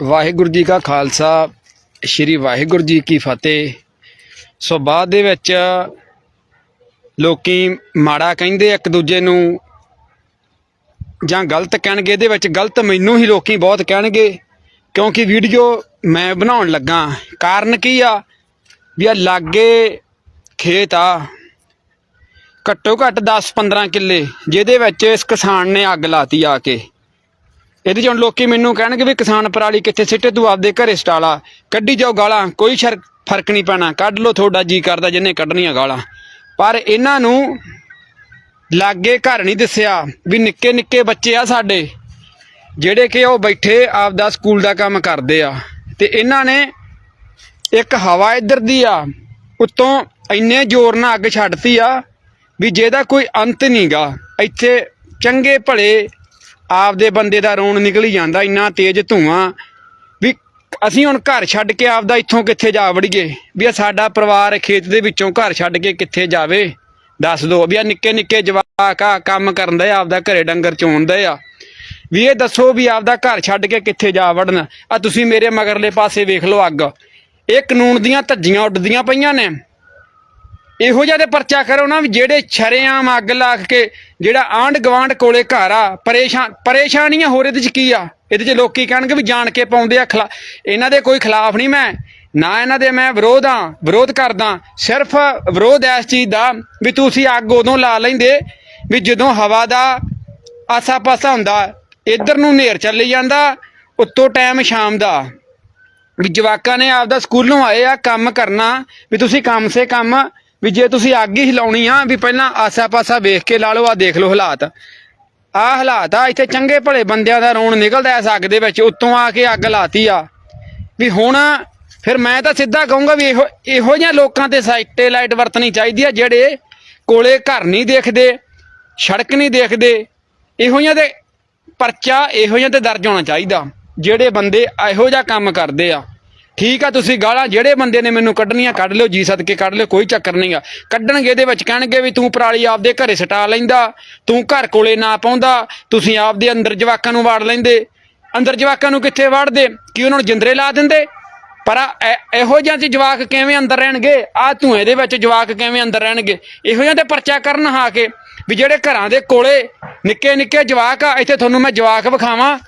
ਵਾਹਿਗੁਰੂ ਜੀ ਕਾ ਖਾਲਸਾ, ਸ੍ਰੀ ਵਾਹਿਗੁਰੂ ਜੀ ਕੀ ਫਤਿਹ। ਸੋ ਬਾਅਦ ਦੇ ਵਿੱਚ ਲੋਕੀ ਮਾੜਾ ਕਹਿੰਦੇ ਇੱਕ ਦੂਜੇ ਨੂੰ, ਜਾਂ ਗਲਤ ਕਹਿਣਗੇ, ਇਹਦੇ ਵਿੱਚ ਗਲਤ ਮੈਨੂੰ ਹੀ ਲੋਕੀ ਬਹੁਤ ਕਹਿਣਗੇ, ਕਿਉਂਕਿ ਵੀਡੀਓ ਮੈਂ ਬਣਾਉਣ ਲੱਗਾ। ਕਾਰਨ ਕੀ ਆ? ਵੀ ਆ ਲਾਗੇ ਖੇਤ ਆ, ਘੱਟੋ ਘੱਟ 10-15 ਕਿੱਲੇ, ਜਿਹਦੇ ਵਿੱਚ ਇਸ ਕਿਸਾਨ ਨੇ ਅੱਗ ਲਾਤੀ ਆ ਕੇ। ਇਹਦੇ 'ਚ ਹੁਣ ਲੋਕੀ ਮੈਨੂੰ ਕਹਿਣਗੇ ਵੀ ਕਿਸਾਨ ਪਰਾਲੀ ਕਿੱਥੇ ਸਿੱਟੇ, ਤੂੰ ਆਪਦੇ ਘਰੇ ਸਟਾਲਾ ਕੱਢੀ ਜਾਓ ਗਾਲਾਂ, ਕੋਈ ਸ਼ਰ- ਫ਼ਰਕ ਨਹੀਂ ਪੈਣਾ। ਕੱਢ ਲਓ ਤੁਹਾਡਾ ਜੀ ਕਰਦਾ ਜਿੰਨੇ ਕੱਢਣੀਆਂ ਗਾਲਾਂ। ਪਰ ਇਹਨਾਂ ਨੂੰ ਲਾਗੇ ਘਰ ਨਹੀਂ ਦਿਸਿਆ ਵੀ ਨਿੱਕੇ ਨਿੱਕੇ ਬੱਚੇ ਆ ਸਾਡੇ, ਜਿਹੜੇ ਕਿ ਉਹ ਬੈਠੇ ਆਪਦਾ ਸਕੂਲ ਦਾ ਕੰਮ ਕਰਦੇ ਆ। ਤੇ ਇਹਨਾਂ ਨੇ ਇੱਕ ਹਵਾ ਇੱਧਰ ਦੀ ਆ, ਉੱਤੋਂ ਇੰਨੇ ਜ਼ੋਰ ਨਾਲ ਅੱਗ ਛੱਡਤੀ ਆ ਵੀ ਜਿਹਦਾ ਕੋਈ ਅੰਤ ਨਹੀਂਗਾ ਇੱਥੇ ਚੰਗੇ ਭਲੇ ਆਪਦੇ ਬੰਦੇ ਦਾ ਰੋਣ ਨਿਕਲੀ ਜਾਂਦਾ, ਇੰਨਾ ਤੇਜ਼ ਧੂਆਂ। ਵੀ ਅਸੀਂ ਹੁਣ ਘਰ ਛੱਡ ਕੇ ਆਪਦਾ ਇੱਥੋਂ ਕਿੱਥੇ ਜਾ ਵੜੀਏ? ਵੀ ਆ ਸਾਡਾ ਪਰਿਵਾਰ ਖੇਤ ਦੇ ਵਿੱਚੋਂ ਘਰ ਛੱਡ ਕੇ ਕਿੱਥੇ ਜਾਵੇ? ਦੱਸ ਦੋ ਵੀ ਆ ਨਿੱਕੇ ਨਿੱਕੇ ਜਵਾਕ ਆ ਕੰਮ ਕਰਨ ਦੇ ਆਪਦਾ ਘਰੇ ਡੰਗਰ ਚੋਣਦੇ ਆ। ਵੀ ਇਹ ਦੱਸੋ ਵੀ ਆਪਦਾ ਘਰ ਛੱਡ ਕੇ ਕਿੱਥੇ ਜਾ ਵੜਨ? ਆ ਤੁਸੀਂ ਮੇਰੇ ਮਗਰਲੇ ਪਾਸੇ ਵੇਖ ਲਓ ਅੱਗ। ਇਹ ਕਾਨੂੰਨ ਦੀਆਂ ਧੱਜੀਆਂ ਉੱਡਦੀਆਂ ਪਈਆਂ ਨੇ। ਇਹੋ ਜਿਹਾ ਦੇ ਪਰਚਾ ਕਰੋ ਨਾ ਵੀ ਜਿਹੜੇ ਛਰੇਆਮ ਅੱਗ ਲਾ ਕੇ ਜਿਹੜਾ ਆਂਢ ਗਵਾਂਢ ਕੋਲੇ ਘਰ ਆ, ਪਰੇਸ਼ਾਨ, ਪਰੇਸ਼ਾਨੀਆਂ ਹੋਰ ਇਹਦੇ ਚ ਕੀ ਆ? ਇਹਦੇ ਚ ਲੋਕੀ ਕਹਿਣਗੇ ਵੀ ਜਾਣ ਕੇ ਪਾਉਂਦੇ ਆ ਖਿਲਾ, ਇਹਨਾਂ ਦੇ ਕੋਈ ਖਿਲਾਫ ਨਹੀਂ ਮੈਂ, ਨਾ ਇਹਨਾਂ ਦੇ ਮੈਂ ਵਿਰੋਧ ਆ, ਵਿਰੋਧ ਕਰਦਾ, ਸਿਰਫ ਵਿਰੋਧ ਇਸ ਚੀਜ਼ ਦਾ ਵੀ ਤੁਸੀਂ ਅੱਗ ਉਦੋਂ ਲਾ ਲੈਂਦੇ ਵੀ ਜਦੋਂ ਹਵਾ ਦਾ ਆਸਾ ਪਾਸਾ ਹੁੰਦਾ, ਇੱਧਰ ਨੂੰ ਨੇਰ ਚੱਲੀ ਜਾਂਦਾ, ਉੱਤੋਂ ਟਾਈਮ ਸ਼ਾਮ ਦਾ। ਵੀ ਜਵਾਕਾਂ ਨੇ ਆਪਦਾ ਸਕੂਲੋਂ ਆਏ ਆ ਕੰਮ ਕਰਨਾ, ਵੀ ਤੁਸੀਂ ਕੰਮ ਸੇ ਕੰਮ ਵੀ ਜੇ ਤੁਸੀਂ ਅੱਗ ਹੀ ਹਿਲਾਉਣੀ ਆ, ਵੀ ਪਹਿਲਾਂ ਆਸਾ-ਪਾਸਾ ਵੇਖ ਕੇ ਲਾ ਲਓ ਆ ਦੇਖ ਲਓ ਹਾਲਾਤ। ਆ ਹਾਲਾਤ ਆ, ਇੱਥੇ ਚੰਗੇ ਭਲੇ ਬੰਦਿਆਂ ਦਾ ਰੋਣ ਨਿਕਲਦਾ ਇਸ ਅੱਗ ਦੇ ਵਿੱਚ, ਉੱਤੋਂ ਆ ਕੇ ਅੱਗ ਲਾਤੀ ਆ। ਵੀ ਹੁਣ ਫਿਰ ਮੈਂ ਤਾਂ ਸਿੱਧਾ ਕਹੂੰਗਾ ਵੀ ਇਹੋ ਇਹੋ ਜਿਹੇ ਲੋਕਾਂ ਤੇ ਸਾਈਟੇਲਾਈਟ ਵਰਤਣੀ ਚਾਹੀਦੀ ਆ, ਜਿਹੜੇ ਕੋਲੇ ਘਰ ਨਹੀਂ ਦੇਖਦੇ, ਸੜਕ ਨਹੀਂ ਦੇਖਦੇ। ਇਹੋ ਜਿਹੀਆਂ ਦੇ ਪਰਚਾ, ਇਹੋ ਜਿਹੀਆਂ ਤੇ ਦਰਜ ਹੋਣਾ ਚਾਹੀਦਾ, ਜਿਹੜੇ ਬੰਦੇ ਇਹੋ ਜਿਹਾ ਕੰਮ ਕਰਦੇ ਆ। ਠੀਕ ਆ, ਤੁਸੀਂ ਗਾਲਾਂ ਜਿਹੜੇ ਬੰਦੇ ਨੇ ਮੈਨੂੰ ਕੱਢਣੀਆਂ ਕੱਢ ਲਿਓ, ਜੀ ਸਦਕੇ ਕੱਢ ਲਿਓ, ਕੋਈ ਚੱਕਰ ਨਹੀਂ ਆ। ਕੱਢਣਗੇ ਇਹਦੇ ਵਿੱਚ, ਕਹਿਣਗੇ ਵੀ ਤੂੰ ਪਰਾਲੀ ਆਪਦੇ ਘਰੇ ਸਟਾ ਲੈਂਦਾ, ਤੂੰ ਘਰ ਕੋਲੇ ਨਾ ਪਾਉਂਦਾ, ਤੁਸੀਂ ਆਪਦੇ ਅੰਦਰ ਜਵਾਕਾਂ ਨੂੰ ਵਾੜ ਲੈਂਦੇ। ਅੰਦਰ ਜਵਾਕਾਂ ਨੂੰ ਕਿੱਥੇ ਵਾੜਦੇ? ਕੀ ਉਹਨਾਂ ਨੂੰ ਜਿੰਦਰੇ ਲਾ ਦਿੰਦੇ? ਪਰ ਆ ਇਹ- ਇਹੋ ਜਿਹਾ ਚ ਜਵਾਕ ਕਿਵੇਂ ਅੰਦਰ ਰਹਿਣਗੇ? ਆ ਧੂਏ ਦੇ ਵਿੱਚ ਜਵਾਕ ਕਿਵੇਂ ਅੰਦਰ ਰਹਿਣਗੇ? ਇਹੋ ਜਿਹਾ ਤੇ ਪਰਚਾ ਕਰਨ ਹਾ ਕੇ ਵੀ ਜਿਹੜੇ ਘਰਾਂ ਦੇ ਕੋਲੇ ਨਿੱਕੇ ਨਿੱਕੇ ਜਵਾਕ ਆ, ਇੱਥੇ ਤੁਹਾਨੂੰ ਮੈਂ ਜਵਾਕ ਵਿਖਾਵਾਂ।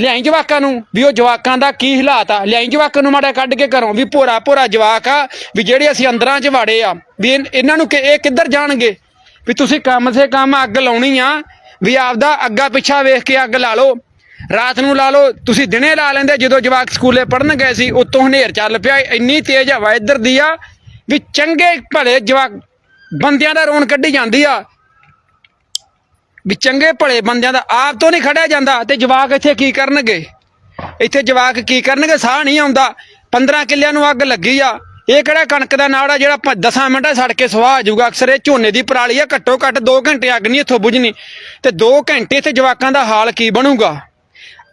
ਲਿਆਈ ਜਵਾਕਾਂ ਨੂੰ? ਵੀ ਉਹ ਜਵਾਕਾਂ ਦਾ ਕੀ ਹਾਲਾਤ ਆ? ਲਿਆਈ ਜਵਾਕਾਂ ਨੂੰ ਮਾੜਾ ਕੱਢ ਕੇ ਘਰੋਂ, ਵੀ ਭੋਰਾ ਭੋਰਾ ਜਵਾਕ ਆ, ਵੀ ਜਿਹੜੇ ਅਸੀਂ ਅੰਦਰਾਂ 'ਚ ਵਾੜੇ ਆ, ਵੀ ਇਹਨਾਂ ਨੂੰ ਕਿ, ਇਹ ਕਿੱਧਰ ਜਾਣਗੇ? ਵੀ ਤੁਸੀਂ ਕੰਮ ਸੇ ਕੰਮ ਅੱਗ ਲਾਉਣੀ ਆ, ਵੀ ਆਪਦਾ ਅੱਗਾ ਪਿੱਛਾ ਵੇਖ ਕੇ ਅੱਗ ਲਾ ਲਓ। ਰਾਤ ਨੂੰ ਲਾ ਲਓ, ਤੁਸੀਂ ਦਿਨੇ ਲਾ ਲੈਂਦੇ, ਜਦੋਂ ਜਵਾਕ ਸਕੂਲੇ ਪੜਨ ਗਏ ਸੀ, ਉਤੋਂ ਹਨੇਰ ਚੱਲ ਪਿਆ, ਇੰਨੀ ਤੇਜ਼ ਹਵਾ ਇੱਧਰ ਦੀ ਆ, ਵੀ ਚੰਗੇ ਭਲੇ ਜਵਾਕ, ਬੰਦਿਆਂ ਦਾ ਰੋਣ ਕੱਢੀ ਜਾਂਦੀ ਆ। ਵੀ ਚੰਗੇ ਭਲੇ ਬੰਦਿਆਂ ਦਾ ਆਪ ਤੋਂ ਨਹੀਂ ਖੜਿਆ ਜਾਂਦਾ ਤੇ ਜਵਾਕ ਇੱਥੇ ਕੀ ਕਰਨਗੇ? ਇੱਥੇ ਜਵਾਕ ਕੀ ਕਰਨਗੇ? ਸਾਹ ਨਹੀਂ ਆਉਂਦਾ। 15 ਕਿੱਲਿਆਂ ਨੂੰ ਅੱਗ ਲੱਗੀ ਆ। ਇਹ ਕਿਹੜਾ ਕਣਕ ਦਾ ਨਾੜਾ ਜਿਹੜਾ 10 ਮਿੰਟਾਂ ਸੜ ਕੇ ਸੁਆਹ ਆ ਜਾਊਗਾ? ਅਕਸਰ ਇਹ ਝੋਨੇ ਦੀ ਪਰਾਲੀ ਆ, ਘੱਟੋ ਘੱਟ 2 ਘੰਟੇ ਅੱਗ ਨਹੀਂ ਇੱਥੋਂ ਬੁਝਣੀ। ਤੇ 2 ਘੰਟੇ ਇੱਥੇ ਜਵਾਕਾਂ ਦਾ ਹਾਲ ਕੀ ਬਣੂਗਾ?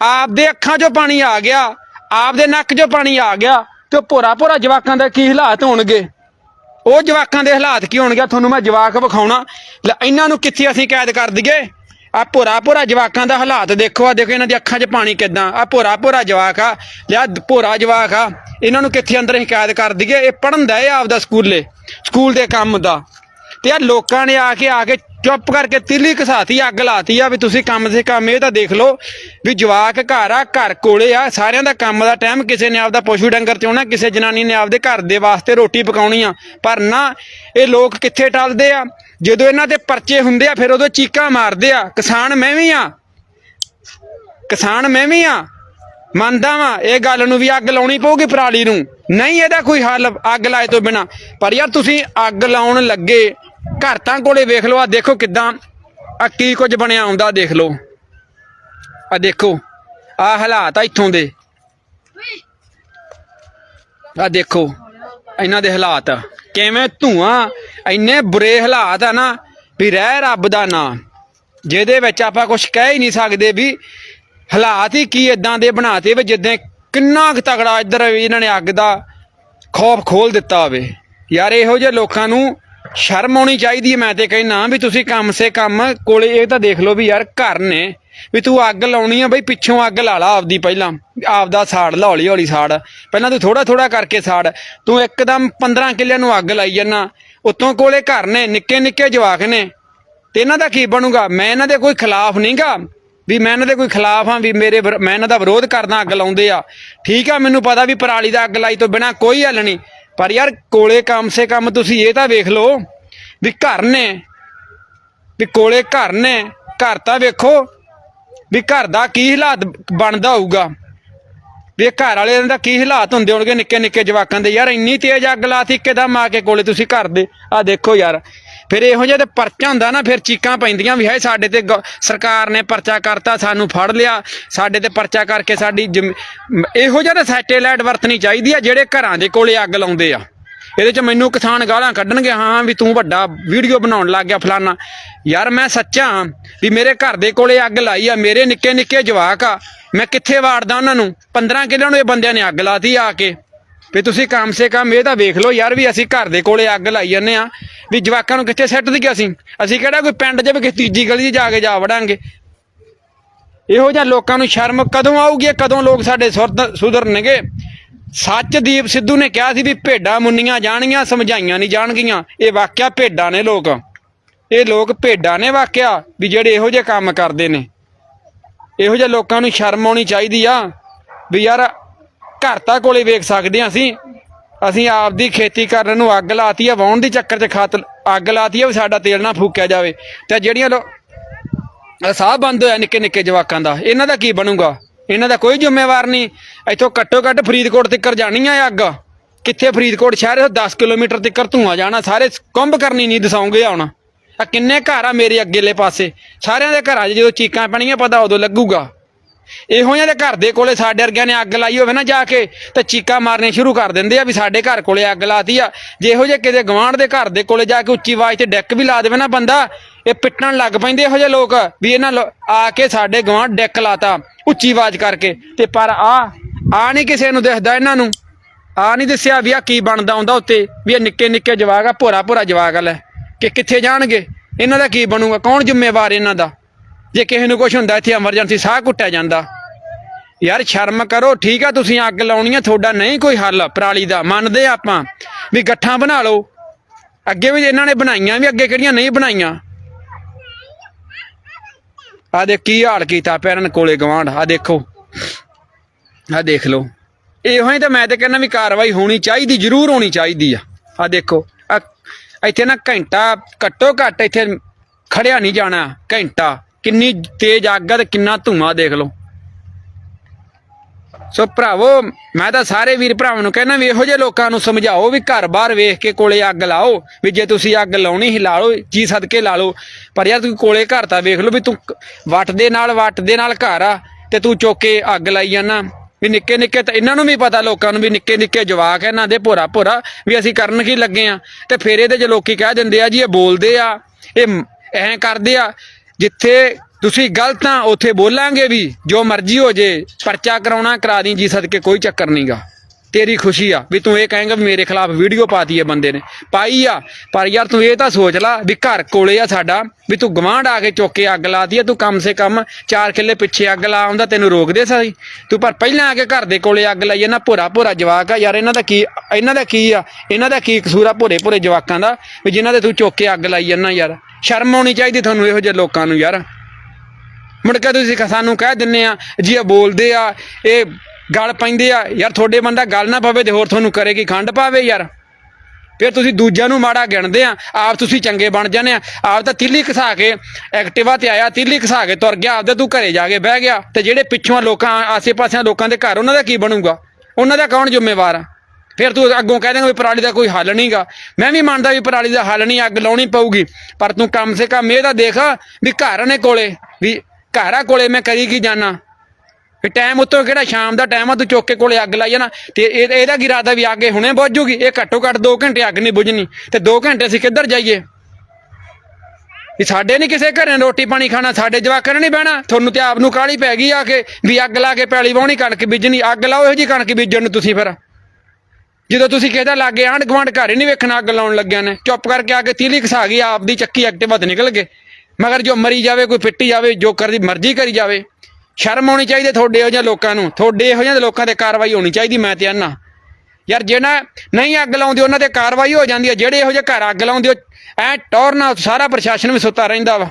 ਆਪਦੇ ਅੱਖਾਂ 'ਚੋਂ ਪਾਣੀ ਆ ਗਿਆ, ਆਪਦੇ ਨੱਕ 'ਚੋਂ ਪਾਣੀ ਆ ਗਿਆ ਤੇ ਭੋਰਾ ਭੋਰਾ ਜਵਾਕਾਂ ਦਾ ਕੀ ਹਾਲਾਤ ਹੋਣਗੇ? ਉਹ ਜਵਾਕਾਂ ਦੇ ਹਾਲਾਤ ਕੀ ਹੋਣਗੇ? ਤੁਹਾਨੂੰ ਮੈਂ ਜਵਾਕ ਵਿਖਾਉਣਾ। ਲੈ, ਇਹਨਾਂ ਨੂੰ ਕਿੱਥੇ ਅਸੀਂ ਕੈਦ ਕਰ ਦਈਏ? ਆ ਭੋਰਾ ਭੋਰਾ ਜਵਾਕਾਂ ਦਾ ਹਾਲਾਤ ਦੇਖੋ ਆ ਦੇਖੋ ਇਹਨਾਂ ਦੀ ਅੱਖਾਂ 'ਚ ਪਾਣੀ ਕਿਦਾਂ। ਆ ਭੋਰਾ ਭੋਰਾ ਜਵਾਕ ਆ। ਲਿਆ ਭੋਰਾ ਜਵਾਕ ਆ। ਇਹਨਾਂ ਨੂੰ ਕਿੱਥੇ ਅੰਦਰ ਅਸੀਂ ਕੈਦ ਕਰ ਦਈਏ? ਇਹ ਪੜਨ ਦਾ ਇਹ ਆਪਦਾ ਸਕੂਲੇ, ਸਕੂਲ ਦੇ ਕੰਮ ਦਾ। ਤੇ ਆ ਲੋਕਾਂ ਨੇ ਆ ਕੇ ਆ ਕੇ ਚੁੱਪ ਕਰਕੇ ਤਿੱਲੀ ਘਸਾਤੀ, ਅੱਗ ਲਾਤੀ ਆ ਵੀ ਤੁਸੀਂ ਕੰਮ ਸੇ ਕੰਮ, ਇਹ ਤਾਂ ਦੇਖ ਲਓ ਵੀ ਜਵਾਕ ਘਰ ਆ, ਘਰ ਕੋਲੇ ਆ, ਸਾਰਿਆਂ ਦਾ ਕੰਮ ਦਾ ਟਾਈਮ ਕਿਸੇ ਨੇ ਆਪਦਾ ਪਸ਼ੂ ਡੰਗਰ ਚੋਣਾ, ਕਿਸੇ ਜਨਾਨੀ ਨੇ ਆਪਦੇ ਘਰ ਦੇ ਵਾਸਤੇ ਰੋਟੀ ਪਕਾਉਣੀ ਆ। ਪਰ ਨਾ, ਇਹ ਲੋਕ ਕਿੱਥੇ ਟਲਦੇ ਆ? ਜਦੋਂ ਇਹਨਾਂ ਦੇ ਪਰਚੇ ਹੁੰਦੇ ਆ, ਫਿਰ ਉਦੋਂ ਚੀਕਾਂ ਮਾਰਦੇ ਆ, ਕਿਸਾਨ ਮੈਂ ਵੀ ਆ। ਕਿਸਾਨ ਮੈਂ ਵੀ ਆ। ਮੰਨਦਾ ਵਾਂ, ਇਹ ਗੱਲ ਨੂੰ ਵੀ ਅੱਗ ਲਾਉਣੀ ਪਊਗੀ ਪਰਾਲੀ ਨੂੰ। ਨਹੀਂ ਇਹਦਾ ਕੋਈ ਹੱਲ, ਅੱਗ ਲਾਏ ਤੋਂ ਬਿਨਾ। ਪਰ ਯਾਰ ਤੁਸੀਂ ਅੱਗ ਲਾਉਣ ਲੱਗੇ ਘਰ ਤਾਂ ਕੋਲੇ ਵੇਖ ਲਓ ਆ ਦੇਖੋ ਕਿਦਾਂ ਆ ਕੀ ਕੁਝ ਬਣਿਆ ਆਉਂਦਾ ਦੇਖ ਲਓ। ਆ ਦੇਖੋ ਆ ਹਾਲਾਤ ਆ ਇੱਥੋਂ ਦੇ। ਆ ਦੇਖੋ, ਇਹਨਾਂ ਦੇ ਹਾਲਾਤ। ਕਿਵੇਂ ਧੂਆਂ, ਇੰਨੇ ਬੁਰੇ ਹਾਲਾਤ ਆ ਨਾ ਵੀ ਰਹਿ ਰੱਬ ਦਾ ਨਾਂ ਜਿਹਦੇ ਵਿੱਚ ਆਪਾਂ ਕੁਝ ਕਹਿ ਹੀ ਨਹੀਂ ਸਕਦੇ ਵੀ ਹਾਲਾਤ ਹੀ ਕੀ ਇਦਾਂ ਦੇ ਬਣਾਤੇ ਵੀ ਜਿੱਦਾਂ ਕਿੰਨਾ ਕੁ ਤਗੜਾ ਇੱਧਰ ਇਹਨਾਂ ਨੇ ਅੱਗ ਦਾ ਖੌਫ ਖੋਲ ਦਿੱਤਾ ਹੋਵੇ। ਯਾਰ ਇਹੋ ਜਿਹੇ ਲੋਕਾਂ ਨੂੰ ਸ਼ਰਮ ਆਉਣੀ ਚਾਹੀਦੀ ਹੈ, ਮੈਂ ਤੇ ਕਹਿਣਾ ਵੀ ਤੁਸੀਂ ਕੰਮ ਸੇ ਕੰਮ ਕੋਲੇ ਇਹ ਤਾਂ ਦੇਖ ਲਓ ਵੀ ਯਾਰ ਘਰ ਨੇ, ਵੀ ਤੂੰ ਅੱਗ ਲਾਉਣੀ ਆ ਬਈ, ਪਿੱਛੋਂ ਅੱਗ ਲਾ ਲਾ ਆਪਦੀ ਪਹਿਲਾਂ, ਆਪਦਾ ਸਾੜ ਲਾ, ਹੌਲੀ ਹੌਲੀ ਸਾੜ, ਪਹਿਲਾਂ ਤੂੰ ਥੋੜਾ ਥੋੜਾ ਕਰਕੇ ਸਾੜ, ਤੂੰ ਇੱਕਦਮ 15 ਕਿੱਲਿਆਂ ਨੂੰ ਅੱਗ ਲਾਈ ਜੰਨਾ ਉਤੋਂ ਕੋਲੇ ਘਰ ਨੇ, ਨਿੱਕੇ ਨਿੱਕੇ ਜਵਾਕ ਨੇ, ਤੇ ਇਹਨਾਂ ਦਾ ਕੀ ਬਣੂਗਾ? ਮੈਂ ਇਹਨਾਂ ਦੇ ਕੋਈ ਖਿਲਾਫ ਨਹੀਂਗਾ, ਵੀ ਮੈਂ ਇਹਨਾਂ ਦੇ ਕੋਈ ਖਿਲਾਫ ਹਾਂ, ਵੀ ਮੇਰੇ ਮੈਂ ਇਹਨਾਂ ਦਾ ਵਿਰੋਧ ਕਰਦਾ ਅੱਗ ਲਾਉਂਦੇ ਆ। ਠੀਕ ਆ, ਮੈਨੂੰ ਪਤਾ ਵੀ ਪਰਾਲੀ ਦਾ ਅੱਗ ਲਾਈ ਤੋਂ ਬਿਨਾ ਕੋਈ ਹੱਲ ਨਹੀਂ। ਪਰ ਯਾਰ ਕੋਲੇ ਕੰਮ ਸੇ ਕਮ ਤੁਸੀਂ ਇਹ ਤਾਂ ਵੇਖ ਲਓ ਵੀ ਘਰ ਨੇ, ਵੀ ਕੋਲੇ ਘਰ ਨੇ, ਘਰ ਤਾਂ ਵੇਖੋ ਵੀ ਘਰ ਦਾ ਕੀ ਹਾਲਾਤ ਬਣਦਾ ਹੋਊਗਾ। ਵੀ ਇਹ ਘਰ ਵਾਲਿਆਂ ਦਾ ਕੀ ਹਾਲਾਤ ਹੁੰਦੇ ਹੋਣਗੇ ਨਿੱਕੇ ਨਿੱਕੇ ਜਵਾਕਾਂ ਦੇ। ਯਾਰ ਇੰਨੀ ਤੇਜ਼ ਅੱਗ ਲਾਤੀ ਇੱਕਦਮ ਮਾ ਕੇ ਕੋਲੇ ਤੁਸੀਂ ਘਰ ਦੇ। ਆ ਦੇਖੋ ਯਾਰ ਫਿਰ ਇਹੋ ਜਿਹਾ ਤੇ ਪਰਚਾ ਹੁੰਦਾ ਨਾ, ਫਿਰ ਚੀਕਾਂ ਪੈਂਦੀਆਂ ਵੀ ਹੈ ਸਾਡੇ ਤੇ ਗ- ਸਰਕਾਰ ਨੇ ਪਰਚਾ ਕਰਤਾ, ਸਾਨੂੰ ਫੜ ਲਿਆ। ਸਾਡੇ ਤੇ ਪਰਚਾ ਕਰਕੇ ਸਾਡੀ ਜ਼ਮੀ- ਇਹੋ ਜਿਹਾ ਤਾਂ ਸੈਟੇਲਾਈਟ ਵਰਤਣੀ ਚਾਹੀਦੀ ਆ, ਜਿਹੜੇ ਘਰਾਂ ਦੇ ਕੋਲੇ ਅੱਗ ਲਾਉਂਦੇ ਆ। ਇਹਦੇ ਚ ਮੈਨੂੰ ਕਿਸਾਨ ਗਾਲਾਂ ਕੱਢਣਗੇ, ਹਾਂ, ਵੀ ਤੂੰ ਵੱਡਾ ਵੀਡੀਓ ਬਣਾਉਣ ਲੱਗ ਗਿਆ ਫਲਾਨਾ। ਯਾਰ ਮੈਂ ਸੱਚਾ ਵੀ ਮੇਰੇ ਘਰ ਦੇ ਕੋਲੇ ਅੱਗ ਲਾਈ ਆ, ਮੇਰੇ ਨਿੱਕੇ ਨਿੱਕੇ ਜਵਾਕ ਆ। ਮੈਂ ਕਿੱਥੇ ਵਾੜਦਾ ਉਹਨਾਂ ਨੂੰ? 15 ਕਿੱਲਿਆਂ ਨੂੰ ਇਹ ਬੰਦਿਆਂ ਨੇ ਅੱਗ ਲਾਤੀ ਆ ਕੇ। ਵੀ ਤੁਸੀਂ ਕਮ ਸੇ ਕਮ ਇਹ ਤਾਂ ਵੇਖ ਲਓ ਯਾਰ ਵੀ ਅਸੀਂ ਘਰ ਦੇ ਕੋਲੇ ਅੱਗ ਲਾਈ ਜਾਂਦੇ ਆ ਵੀ ਜਵਾਕਾਂ ਨੂੰ ਕਿੱਥੇ ਸੈੱਟ ਦਈਏ ਅਸੀਂ? ਅਸੀਂ ਕਿਹੜਾ ਕੋਈ ਪਿੰਡ 'ਚ ਵੀ ਕਿਸੇ ਤੀਜੀ ਗਲੀ 'ਚ ਜਾ ਕੇ ਜਾ ਵੜਾਂਗੇ? ਇਹੋ ਜਿਹਾ ਲੋਕਾਂ ਨੂੰ ਸ਼ਰਮ ਕਦੋਂ ਆਊਗੀ ਕਦੋਂ ਲੋਕ ਸਾਡੇ ਸੁਰਤ- ਸੁਧਰਨਗੇ? ਸੱਚਦੀਪ ਸਿੱਧੂ ਨੇ ਕਿਹਾ ਸੀ ਵੀ ਭੇਡਾਂ ਮੁੰਨੀਆਂ ਜਾਣਗੀਆਂ, ਸਮਝਾਈਆਂ ਨਹੀਂ ਜਾਣਗੀਆਂ। ਇਹ ਵਾਕਿਆ ਭੇਡਾਂ ਨੇ ਲੋਕ। ਇਹ ਲੋਕ ਭੇਡਾਂ ਨੇ ਵਾਕਿਆ ਵੀ ਜਿਹੜੇ ਇਹੋ ਜਿਹੇ ਕੰਮ ਕਰਦੇ ਨੇ। ਇਹੋ ਜਿਹੇ ਲੋਕਾਂ ਨੂੰ ਸ਼ਰਮ ਆਉਣੀ ਚਾਹੀਦੀ ਆ। ਵੀ ਯਾਰ ਘਰ ਤਾਂ ਕੋਲੇ ਵੇਖ ਸਕਦੇ ਆ ਅਸੀਂ। ਅਸੀਂ ਆਪਦੀ ਖੇਤੀ ਕਰਨ ਨੂੰ ਅੱਗ ਲਾਤੀ ਆ ਵਾਉਣ ਦੀ ਚੱਕਰ 'ਚ ਖਾਤ ਅੱਗ ਲਾਤੀ ਆ ਵੀ ਸਾਡਾ ਤੇਲ ਨਾ ਫੂਕਿਆ ਜਾਵੇ। ਤੇ ਜਿਹੜੀਆਂ ਲੋ ਸਾਹ ਬੰਦ ਹੋਇਆ ਨਿੱਕੇ ਨਿੱਕੇ ਜਵਾਕਾਂ ਦਾ, ਇਹਨਾਂ ਦਾ ਕੀ ਬਣੂਗਾ? ਇਹਨਾਂ ਦਾ ਕੋਈ ਜ਼ਿੰਮੇਵਾਰ ਨਹੀਂ। ਇੱਥੋਂ ਘੱਟੋ ਘੱਟ ਫਰੀਦਕੋਟ ਤੱਕ ਜਾਣੀ ਆ ਅੱਗ। ਕਿੱਥੇ ਫਰੀਦਕੋਟ ਸ਼ਹਿਰ ਤੋਂ 10 ਕਿਲੋਮੀਟਰ ਤੱਕ ਧੂਆਂ ਜਾਣਾ, ਸਾਰੇ ਕੁੰਭ ਕਰਨੀ ਨਹੀਂ ਦਸਾਉਂਗੇ ਆਉਣਾ ਆ ਕਿੰਨੇ ਘਰ ਆ ਮੇਰੇ ਅੱਗੇਲੇ ਪਾਸੇ। ਸਾਰਿਆਂ ਦੇ ਘਰਾਂ 'ਚ ਜਦੋਂ ਚੀਕਾਂ ਪੈਣੀਆਂ, ਪਤਾ ਉਦੋਂ ਲੱਗੂਗਾ। ਇਹੋ ਜਿਹੇ ਦੇ ਘਰ ਦੇ ਕੋਲੇ ਸਾਡੇ ਵਰਗਿਆਂ ਨੇ ਅੱਗ ਲਾਈ ਹੋਵੇ ਨਾ ਜਾ ਕੇ, ਤੇ ਚੀਕਾਂ ਮਾਰਨੇ ਸ਼ੁਰੂ ਕਰ ਦਿੰਦੇ ਆ ਵੀ ਸਾਡੇ ਘਰ ਕੋਲੇ ਅੱਗ ਲਾਤੀ ਆ। ਜਿਹੋ ਜਿਹੇ ਕਿਤੇ ਗਵਾਂਢ ਦੇ ਘਰ ਦੇ ਕੋਲੇ ਜਾ ਕੇ ਉੱਚੀ ਆਵਾਜ਼ ਤੇ ਡੈਕ ਵੀ ਲਾ ਦੇਵੇ ਨਾ ਬੰਦਾ, ਇਹ ਪਿੱਟਣ ਲੱਗ ਪੈਂਦੇ ਇਹੋ ਜਿਹੇ ਲੋਕ ਵੀ ਇਹਨਾਂ ਲੋ- ਆ ਕੇ ਸਾਡੇ ਗਵਾਂਢ ਡੈਕ ਲਾਤਾ ਉੱਚੀ ਆਵਾਜ਼ ਕਰਕੇ। ਤੇ ਪਰ ਆ ਆ ਨਹੀਂ ਕਿਸੇ ਨੂੰ ਦਿਖਦਾ ਇਹਨਾਂ ਨੂੰ। ਆ ਨਹੀਂ ਦੱਸਿਆ ਵੀ ਆ ਕੀ ਬਣਦਾ ਆਉਂਦਾ ਉੱਤੇ, ਵੀ ਇਹ ਨਿੱਕੇ ਨਿੱਕੇ ਜਵਾਕ ਆ, ਭੋਰਾ ਭੋਰਾ ਜਵਾਕ ਆ ਲੈ, ਕਿ ਕਿੱਥੇ ਜਾਣਗੇ? ਇਹਨਾਂ ਦਾ ਕੀ ਬਣੂਗਾ? ਕੌਣ ਜ਼ਿੰਮੇਵਾਰ ਇਹਨਾਂ ਦਾ? ਜੇ ਕਿਸੇ ਨੂੰ ਕੁਝ ਹੁੰਦਾ ਇੱਥੇ ਐਮਰਜੈਂਸੀ ਸਾਹ ਕੁੱਟਿਆ ਜਾਂਦਾ। ਯਾਰ ਸ਼ਰਮ ਕਰੋ, ਠੀਕ ਆ, ਤੁਸੀਂ ਅੱਗ ਲਾਉਣੀ ਆ, ਤੁਹਾਡਾ ਨਹੀਂ ਕੋਈ ਹੱਲ, ਪਰਾਲੀ ਦਾ। ਮੰਨਦੇ ਆ ਆਪਾਂ ਵੀ ਗੱਠਾਂ ਬਣਾ ਲਓ। ਅੱਗੇ ਵੀ ਇਹਨਾਂ ਨੇ ਬਣਾਈਆਂ, ਵੀ ਅੱਗੇ ਕਿਹੜੀਆਂ ਨਹੀਂ ਬਣਾਈਆਂ। ਆ ਦੇ ਕੀ ਹਾਲ ਕੀਤਾ ਪੈਰਨ ਕੋਲੇ ਗਵਾਂਢ ਆ ਦੇਖੋ। ਆ ਦੇਖ ਲਓ। ਇਹੋ ਹੀ ਤਾਂ ਮੈਂ ਤਾਂ ਕਹਿੰਦਾ ਵੀ ਕਾਰਵਾਈ ਹੋਣੀ ਚਾਹੀਦੀ, ਜ਼ਰੂਰ ਹੋਣੀ ਚਾਹੀਦੀ ਆ। ਆ ਦੇਖੋ, ਆ ਇੱਥੇ ਨਾ ਘੰਟਾ ਘੱਟੋ ਘੱਟ ਇੱਥੇ ਖੜਿਆ ਨਹੀਂ ਜਾਣਾ, ਘੰਟਾ। ਕਿੰਨੀ ਤੇਜ਼ ਅੱਗ ਆ ਤੇ ਕਿੰਨਾ ਧੂਆਂ ਦੇਖ ਲਓ। ਸੋ ਭਰਾਵੋ, ਮੈਂ ਤਾਂ ਸਾਰੇ ਵੀਰ ਭਰਾਵਾਂ ਨੂੰ ਕਹਿੰਦਾ ਵੀ ਇਹੋ ਜਿਹੇ ਲੋਕਾਂ ਨੂੰ ਸਮਝਾਓ ਵੀ ਘਰ-ਬਾਰ ਵੇਖ ਕੇ ਕੋਲੇ ਅੱਗ ਲਾਓ, ਵੀ ਜੇ ਤੁਸੀਂ ਅੱਗ ਲਾਉਣੀ ਹੀ ਲਾ ਲਓ, ਜੀ ਸਦਕੇ ਲਾ ਲਓ। ਪਰ ਯਾਰ ਤੂੰ ਕੋਲੇ ਘਰ ਤਾਂ ਵੇਖ ਲਓ ਵੀ ਤੂੰ ਵੱਟ ਦੇ ਨਾਲ ਵੱਟ ਦੇ ਨਾਲ ਘਰ ਆ ਤੇ ਤੂੰ ਚੁੱਕ ਕੇ ਅੱਗ ਲਾਈ ਜਾਣਾ ਵੀ ਨਿੱਕੇ ਨਿੱਕੇ ਤਾਂ ਇਹਨਾਂ ਨੂੰ ਵੀ ਪਤਾ ਲੋਕਾਂ ਨੂੰ ਵੀ ਨਿੱਕੇ ਨਿੱਕੇ ਜਵਾਕ ਇਹਨਾਂ ਦੇ ਭੋਰਾ ਭੋਰਾ, ਵੀ ਅਸੀਂ ਕਰਨ ਕੀ ਲੱਗੇ ਆ। ਤੇ ਫਿਰ ਇਹਦੇ ਚ ਲੋਕੀ ਕਹਿ ਦਿੰਦੇ ਆ ਜੀ ਇਹ ਬੋਲਦੇ ਆ, ਇਹ ਐਂ ਕਰਦੇ ਆ। ਜਿੱਥੇ ਤੁਸੀਂ ਗਲਤ ਆ ਉੱਥੇ ਬੋਲਾਂਗੇ ਵੀ, ਜੋ ਮਰਜ਼ੀ ਹੋ ਜੇ, ਪਰਚਾ ਕਰਾਉਣਾ, ਕਰਾ ਦੀ ਜੀ ਸਦਕੇ, ਕੋਈ ਚੱਕਰ ਨਹੀਂਗਾ। ਤੇਰੀ ਖੁਸ਼ੀ ਆ ਵੀ ਤੂੰ ਇਹ ਕਹੇਂਗਾ ਵੀ ਮੇਰੇ ਖਿਲਾਫ ਵੀਡੀਓ ਪਾਤੀ ਹੈ ਬੰਦੇ ਨੇ। ਪਾਈ ਆ, ਪਰ ਯਾਰ ਤੂੰ ਇਹ ਤਾਂ ਸੋਚ ਲੈ ਵੀ ਘਰ ਕੋਲੇ ਆ ਸਾਡਾ, ਵੀ ਤੂੰ ਗਵਾਂਢ ਆ ਕੇ ਚੁੱਕ ਕੇ ਅੱਗ ਲਾਤੀ ਆ, ਤੂੰ ਕਮ ਸੇ ਕਮ ਚਾਰ ਕਿੱਲੇ ਪਿੱਛੇ ਅੱਗ ਲਾ ਆਉਂਦਾ, ਤੈਨੂੰ ਰੋਕਦੇ ਸਾਈ ਤੂੰ ਪਰ ਪਹਿਲਾਂ ਆ ਕੇ ਘਰ ਦੇ ਕੋਲੇ ਅੱਗ ਲਾਈ ਨਾ ਭੋਰਾ ਭੋਰਾ ਜਵਾਕ ਆ। ਯਾਰ ਇਹਨਾਂ ਦਾ ਕੀ, ਇਹਨਾਂ ਦਾ ਕੀ ਆ? ਇਹਨਾਂ ਦਾ ਕੀ ਕਸੂਰ ਆ ਭੋਰੇ ਭੋਰੇ ਜਵਾਕਾਂ ਦਾ? ਵੀ ਜਿਨ੍ਹਾਂ ਦੇ ਤੂੰ ਚੁੱਕ ਕੇ ਅੱਗ ਲਾਈ ਜਾਂਦਾ ਯਾਰ। ਸ਼ਰਮ ਆਉਣੀ ਚਾਹੀਦੀ ਤੁਹਾਨੂੰ ਇਹੋ ਜਿਹੇ ਲੋਕਾਂ ਨੂੰ ਯਾਰ। ਮੁੜ ਕੇ ਤੁਸੀਂ ਸਾਨੂੰ ਕਹਿ ਦਿੰਨੇ ਆ, ਜੀ ਇਹ ਬੋਲਦੇ ਆ, ਇਹ ਗੱਲ ਪੈਂਦੇ ਆ। ਯਾਰ ਤੁਹਾਡੇ ਬੰਦਾ ਗੱਲ ਨਾ ਪਵੇ ਤੇ ਹੋਰ ਤੁਹਾਨੂੰ ਕਰੇਗੀ ਖੰਡ ਪਾਵੇ ਯਾਰ। ਫਿਰ ਤੁਸੀਂ ਦੂਜਿਆਂ ਨੂੰ ਮਾੜਾ ਗਿਣਦੇ ਆ, ਆਪ ਤੁਸੀਂ ਚੰਗੇ ਬਣ ਜਾਂਦੇ ਆ। ਆਪ ਤਾਂ ਤਿੱਲੀ ਘਸਾ ਕੇ ਐਕਟਿਵਾ ਤੇ ਆਇਆ, ਤਿੱਲੀ ਘਸਾ ਕੇ ਤੁਰ ਗਿਆ, ਆਪਦੇ ਤੂੰ ਘਰੇ ਜਾ ਕੇ ਬਹਿ ਗਿਆ। ਤੇ ਜਿਹੜੇ ਪਿੱਛੋਂ ਲੋਕਾਂ, ਆਸੇ-ਪਾਸਿਆਂ ਲੋਕਾਂ ਦੇ ਘਰ, ਉਹਨਾਂ ਦਾ ਕੀ ਬਣੂਗਾ? ਉਹਨਾਂ ਦਾ ਕੌਣ ਜ਼ਿੰਮੇਵਾਰ ਆ? ਫਿਰ ਤੂੰ ਅੱਗੋਂ ਕਹਿ ਦੇਂਗਾ ਵੀ ਪਰਾਲੀ ਦਾ ਕੋਈ ਹੱਲ ਨਹੀਂਗਾ। ਮੈਂ ਵੀ ਮੰਨਦਾ ਵੀ ਪਰਾਲੀ ਦਾ ਹੱਲ ਨਹੀਂ, ਅੱਗ ਲਾਉਣੀ ਪਊਗੀ, ਪਰ ਤੂੰ ਕੰਮ ਸੇ ਕੰਮ ਇਹ ਤਾਂ ਦੇਖ ਵੀ ਘਰ ਨੇ ਕੋਲੇ, ਵੀ ਘਰ ਆ ਕੋਲੇ ਮੈਂ ਕਰੀ ਕੀ ਜਾਣਾ ਵੀ ਟਾਈਮ ਉੱਤੋਂ ਕਿਹੜਾ ਸ਼ਾਮ ਦਾ ਟਾਈਮ ਆ, ਤੂੰ ਚੁੱਕ ਕੇ ਕੋਲੇ ਅੱਗ ਲਾਈ ਜਾਣਾ। ਤੇ ਇਹਦਾ ਕੀ ਇਰਾਦਾ ਵੀ ਅੱਗੇ ਹੁਣੇ ਬੁੱਝ ਜੂਗੀ, ਇਹ ਘੱਟੋ ਘੱਟ 2 ਘੰਟੇ ਅੱਗ ਨਹੀਂ ਬੁਝਣੀ। ਤੇ 2 ਘੰਟੇ ਅਸੀਂ ਕਿੱਧਰ ਜਾਈਏ? ਵੀ ਸਾਡੇ ਨਹੀਂ ਕਿਸੇ ਘਰੇ ਰੋਟੀ ਪਾਣੀ ਖਾਣਾ, ਸਾਡੇ ਜਵਾਕਾਂ ਨੇ ਨਹੀਂ ਬਹਿਣਾ। ਤੁਹਾਨੂੰ ਤੇ ਆਪ ਨੂੰ ਕਾਹਲੀ ਪੈ ਗਈ ਆ ਕੇ ਵੀ ਅੱਗ ਲਾ ਕੇ ਪੈਲੀ ਵਾਹਣੀ, ਕਣਕ ਬੀਜਣੀ। ਅੱਗ ਲਾਓ ਇਹੋ ਜੀ ਕਣਕ ਬੀਜਣ ਨੂੰ ਤੁਸੀਂ ਫਿਰ। ਜਦੋਂ ਤੁਸੀਂ ਕਿਸੇ ਲਾਗੇ ਆਂਢ ਗੁਆਂਢ ਘਰ ਹੀ ਨਹੀਂ ਵੇਖਣਾ ਅੱਗ ਲਾਉਣ ਲੱਗਿਆ ਨੇ, ਚੁੱਪ ਕਰਕੇ ਆ ਕੇ ਤੀਲੀ ਘਸਾ ਗਈ ਆਪਦੀ ਚੱਕੀ ਐਕਟਿਵਾ ਤੇ ਨਿਕਲ ਗਏ। ਮਗਰ ਜੋ ਮਰੀ ਜਾਵੇ, ਕੋਈ ਫਿੱਟੀ ਜਾਵੇ ਜੋ ਕਰਦੀ ਮਰਜ਼ੀ ਕਰੀ ਜਾਵੇ, ਸ਼ਰਮ ਆਉਣੀ ਚਾਹੀਦੀ ਤੁਹਾਡੇ ਇਹੋ ਜਿਹੇ ਲੋਕਾਂ ਨੂੰ, ਤੁਹਾਡੇ ਇਹੋ ਜਿਹੇ ਲੋਕਾਂ ਤੇ ਕਾਰਵਾਈ ਹੋਣੀ ਚਾਹੀਦੀ, ਮੈਂ ਤੇ ਆਨਾ। ਯਾਰ ਜਿਹੜਾ ਨਹੀਂ ਅੱਗ ਲਾਉਂਦੇ, ਉਹਨਾਂ ਤੇ ਕਾਰਵਾਈ ਹੋ ਜਾਂਦੀ ਹੈ, ਜਿਹੜੇ ਇਹੋ ਜਿਹੇ ਘਰ ਅੱਗ ਲਾਉਂਦੇ, ਉਹ ਐ ਟੌਰ ਨਾਲ ਸਾਰਾ ਪ੍ਰਸ਼ਾਸਨ ਵੀ ਸੁੱਤਾ ਰਹਿੰਦਾ ਵਾ।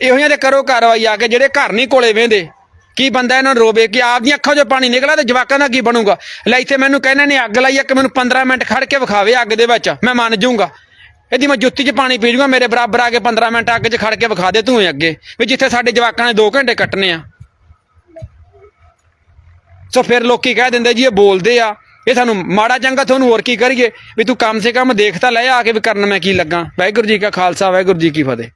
ਇਹੋ ਜਿਹੇ ਤੇ ਕਰੋ ਕਾਰਵਾਈ ਆ ਕੇ, ਜਿਹੜੇ ਘਰ ਨਹੀਂ ਕੋਲੇ ਵੇਂਦੇ ਕੀ ਬੰਦਾ ਇਹਨਾਂ ਨੂੰ ਰੋਵੇ ਕਿ ਆਪਦੀਆਂ ਅੱਖਾਂ 'ਚੋਂ ਪਾਣੀ ਨਿਕਲਾ ਤੇ ਜਵਾਕਾਂ ਦਾ ਕੀ ਬਣੂਗਾ? ਲੈ ਇੱਥੇ ਮੈਨੂੰ ਕਹਿੰਦੇ ਨੇ ਅੱਗ ਲਾਈ ਆ ਕਿ ਮੈਨੂੰ 15 ਮਿੰਟ ਖੜ ਕੇ ਵਿਖਾਵੇ ਅੱਗ ਦੇ ਵਿੱਚ। ਮੈਂ ਮੰਨ ਜਾਊਂਗਾ। ਇਹਦੀ ਮੈਂ ਜੁੱਤੀ 'ਚ ਪਾਣੀ ਪੀ ਜੂਗਾ ਮੇਰੇ ਬਰਾਬਰ ਆ ਕੇ 15 ਮਿੰਟ ਅੱਗ 'ਚ ਖੜ ਕੇ ਵਿਖਾ ਦੇ ਤੂੰ ਅੱਗੇ, ਵੀ ਜਿੱਥੇ ਸਾਡੇ ਜਵਾਕਾਂ ਨੇ 2 ਘੰਟੇ ਕੱਟਨੇ ਆ। ਸੋ ਫਿਰ ਲੋਕੀ ਕਹਿ ਦਿੰਦੇ ਜੀ ਇਹ ਬੋਲਦੇ ਆ, ਇਹ ਸਾਨੂੰ ਮਾੜਾ ਚੰਗਾ ਤੁਹਾਨੂੰ ਹੋਰ ਕੀ ਕਰੀਏ? ਵੀ ਤੂੰ ਕਮ ਸੇ ਕਮ ਦੇਖ ਤਾਂ ਲੈ ਆ ਕੇ ਵੀ ਕਰਨ ਮੈਂ ਕੀ ਲੱਗਾ। ਵਾਹਿਗੁਰੂ ਜੀ ਕਾ ਖਾਲਸਾ, ਵਾਹਿਗੁਰੂ ਜੀ ਕੀ ਫਤਿਹ।